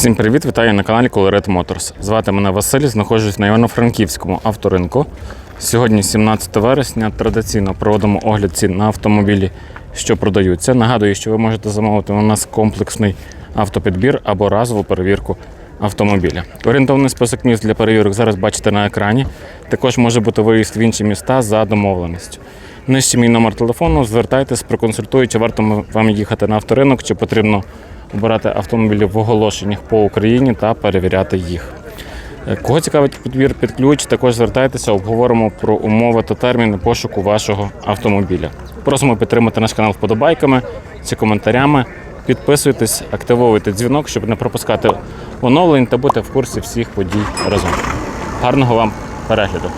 Всім привіт, вітаю на каналі Colored Motors. Звати мене Василь, знаходжусь на Івано-Франківському авторинку. Сьогодні 17 вересня. Традиційно проводимо огляд цін на автомобілі, що продаються. Нагадую, що ви можете замовити у нас комплексний автопідбір або разову перевірку автомобіля. Орієнтовний список міст для перевірок зараз бачите на екрані. Також може бути виїзд в інші міста за домовленістю. Нижче мій номер телефону, звертайтесь, проконсультую, чи варто вам їхати на авторинок, чи потрібно обирати автомобілі в оголошеннях по Україні та перевіряти їх. Е, Кого цікавить підбір під ключ, також звертайтеся, обговоримо про умови та терміни пошуку вашого автомобіля. Просимо підтримати наш канал вподобайками чи коментарями. Підписуйтесь, активовуйте дзвінок, щоб не пропускати оновлень та бути в курсі всіх подій разом. Гарного вам перегляду!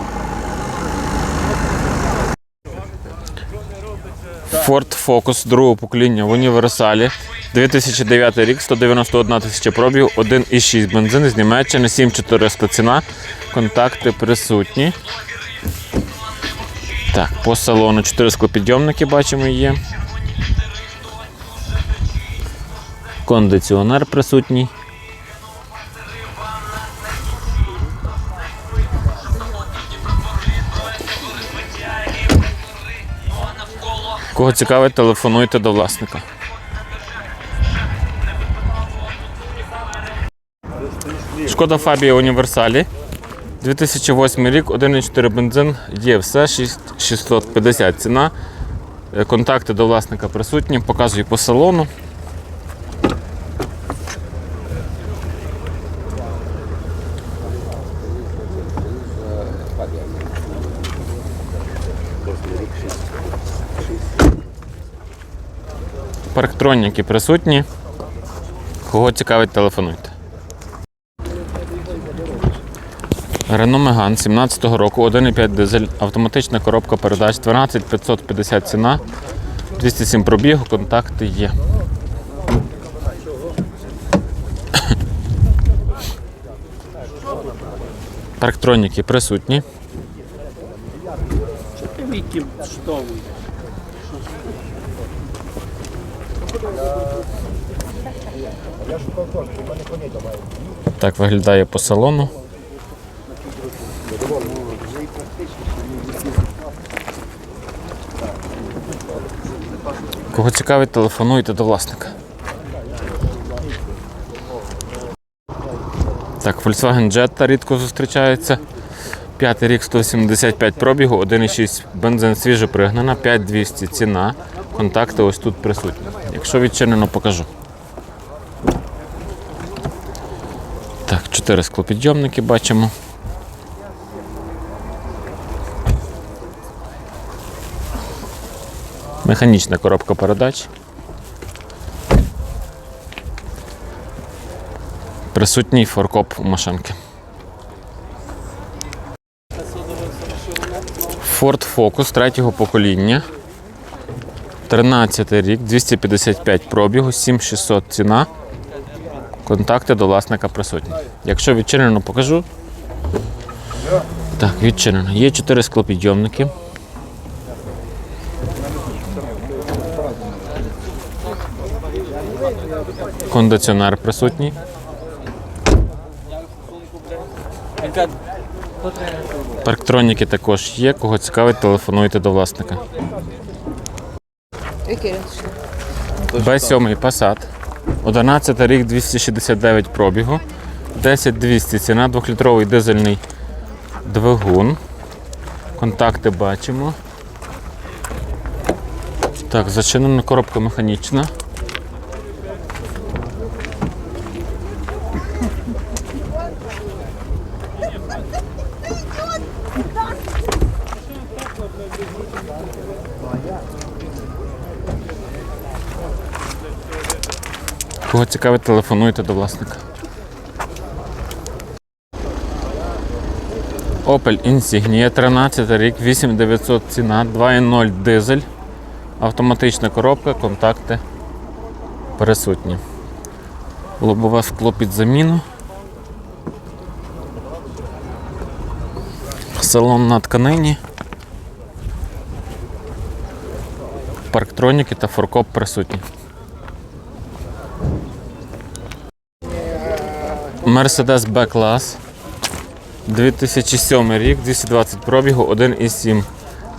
Ford Focus другого покоління в універсалі. 2009 рік, 191 тисяча пробігів, 1,6 бензин з Німеччини, 7400 ціна. Контакти присутні. Так, по салону 4 склопідйомники бачимо є. Кондиціонер присутній. Кого цікавить, телефонуйте до власника. Шкода Фабія Універсалі. 2008 рік, 1,4 бензин, є все, 6650 ціна. Е, Контакти до власника присутні, показую по салону. Парктроніки присутні. Кого цікавить, телефонуйте. Renault Megane 17 року, 1,5 дизель, автоматична коробка передач 12550 ціна, 207 пробігу, контакти є. Парктроніки присутні. Так виглядає по салону. Кого цікавить, телефонуйте до власника. Так, Volkswagen Jetta рідко зустрічається. П'ятий рік 175 пробігу, 1,6 бензин свіже пригнана, 5200 ціна. Контакти ось тут присутні. Якщо відчинено, покажу. Так, чотири склопідйомники бачимо. Механічна коробка передач. Присутній форкоп машинки. Ford Focus третього покоління. 13 рік, 255 пробігу, 7600 ціна. Контакти до власника присутні. Якщо відчинено, покажу. Так, відчинено. Є 4 склопідйомники. Кондиціонер присутній. Парктроніки також є. Кого цікавить, телефонуйте до власника. Який Б7 Passat. 11 рік 269 пробігу. 10200 ціна, 2-літровий дизельний двигун. Контакти бачимо. Так, зачинена коробка механічна. Кого цікавить, телефонуйте до власника. Opel Insignia 13 рік, 8900 ціна, 2.0 дизель, автоматична коробка, контакти присутні. Лобове скло під заміну. Салон на тканині. Парктроніки та форкоп присутні. Mercedes B-клас. 2007 рік, 220 пробігу, 1,7.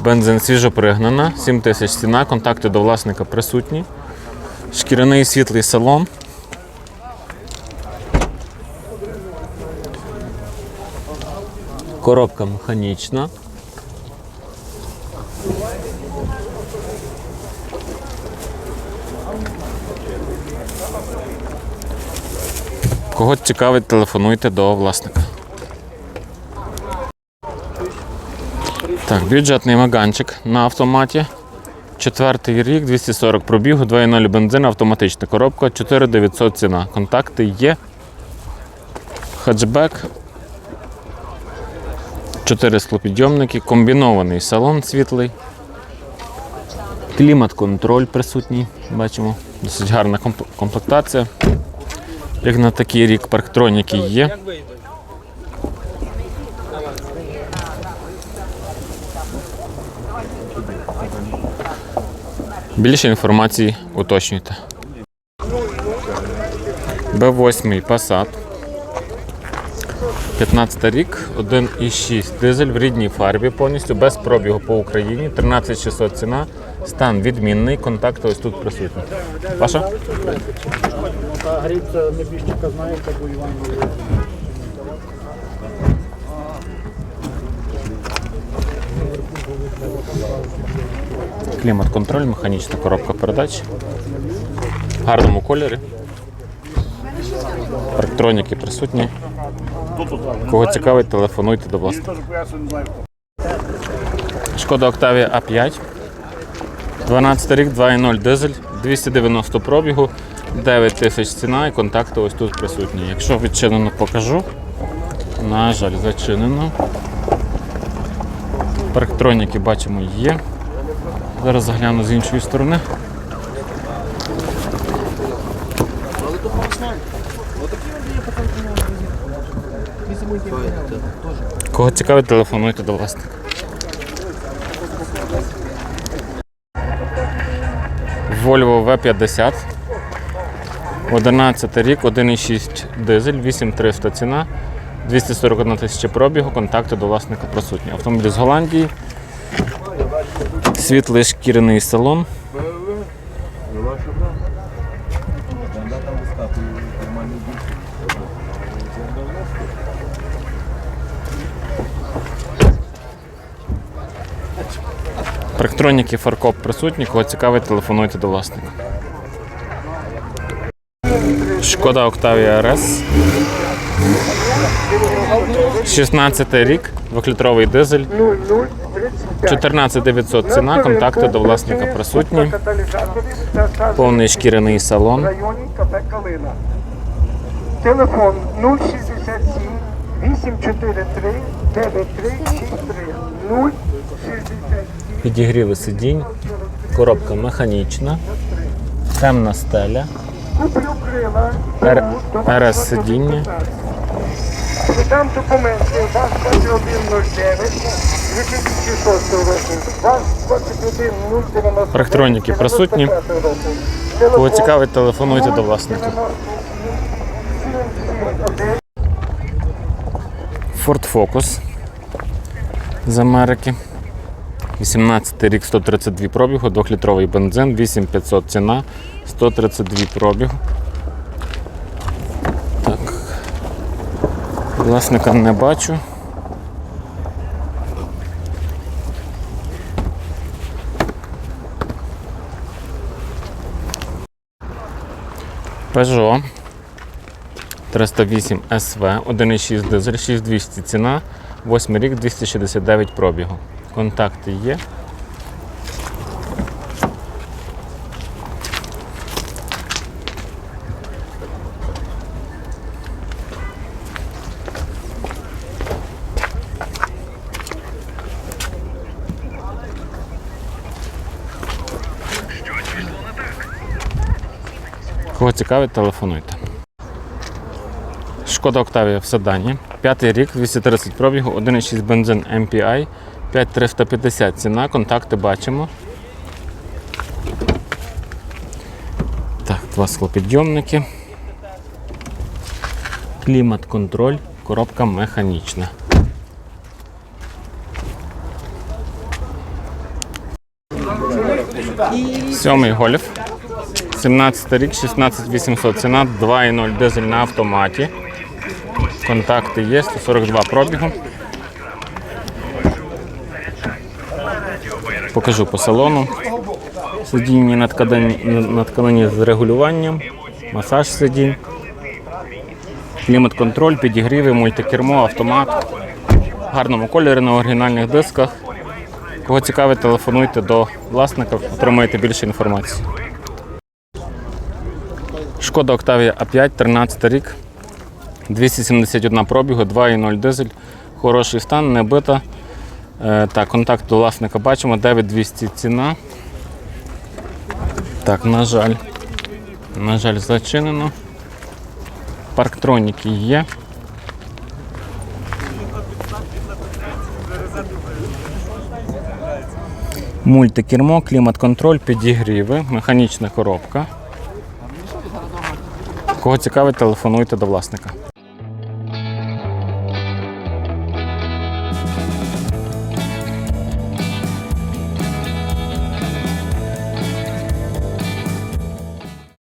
Бензин свіжо пригнана, 7 тисяч ціна, контакти до власника присутні. Шкіряний світлий салон. Коробка механічна. Кого цікавить, телефонуйте до власника. Так, бюджетний маганчик на автоматі. Четвертий рік, 240 пробігу, 2.0 бензин, автоматична коробка, 4900 ціна. Контакти є. Хетчбек. 4 склопідйомники, комбінований салон світлий. Клімат-контроль присутній, бачимо. Досить гарна комп- комплектація. Як на такий рік парктроніки є. Більше інформації уточнюйте. Б8 Passat. 15 рік, 1,6 дизель в рідній фарбі, повністю без пробігу по Україні, 13600 ціна, стан відмінний, контакти ось тут присутні. Паша? Гриця небіжчика знаєте, бо Іван. Клімат-контроль, механічна коробка передач. В гарному кольорі. Парктроніки присутні. Кого цікавить, телефонуйте до знаю. Шкода Octavia A5. 12 рік, 2.0 дизель, 290 пробігу, 9 тисяч ціна і контакти ось тут присутні. Якщо відчинено покажу, на жаль, зачинено. Парктроніки бачимо є. Зараз загляну з іншої сторони. Кого цікавить, телефонуйте до власника. Volvo V50. 11 рік, 1,6 дизель, 8300 ціна, 241 тисяча пробігу, контакти до власника присутні. Автомобіль з Голландії. Світлий шкіряний салон. Парктроніки фаркоп присутні, кого цікавить, телефонуйте до власника. Шкода Octavia RS. 16 рік, 2-літровий дизель, 14900 ціна, контакти до власника присутні, повний шкіряний салон. Телефон 067 843 9363 067 Підігріви сидінь, коробка механічна, темна стеля, РС сидіння. Там документи. ВАЗ 2109 2006 року. ВАЗ 21090. Парктроніки присутні. Кого цікавить, телефонуйте до власника. Ford Focus з Америки. 18 рік 132 пробігу, 2-літровий бензин, 8500 ціна, 132 пробігу. Так. Власника не бачу. Peugeot 308 SV, 1,6 дизель, 6200 ціна, 8 рік, 269 пробігу. Контакти є. Кого цікавить, телефонуйте. Шкода Октавія в Седані. П'ятий рік, 230 пробігу, 1,6 бензин MPI, 5350 ціна, контакти бачимо. Так, два склопідйомники. Клімат-контроль, коробка механічна. Сьомий гольф. 17 рік, 16800. Ціна 2,0 дизель на автоматі. Контакти є, 142 пробігу. Покажу по салону. Сидіння на тканині, на тканині з регулюванням, масаж сидінь, клімат-контроль, підігріви, мультикермо, автомат. В гарному кольорі на оригінальних дисках. Кого цікавить, телефонуйте до власника, отримаєте більше інформації. Шкода Octavia A5, 13 рік, 271 пробігу, 2,0 дизель, хороший стан, не бита. Е, Так, контакт до власника бачимо, 9200 ціна. Так, на жаль, на жаль, зачинено. Парктроніки є. Мультикермо, клімат-контроль, підігріви, механічна коробка. Кого цікавить, телефонуйте до власника.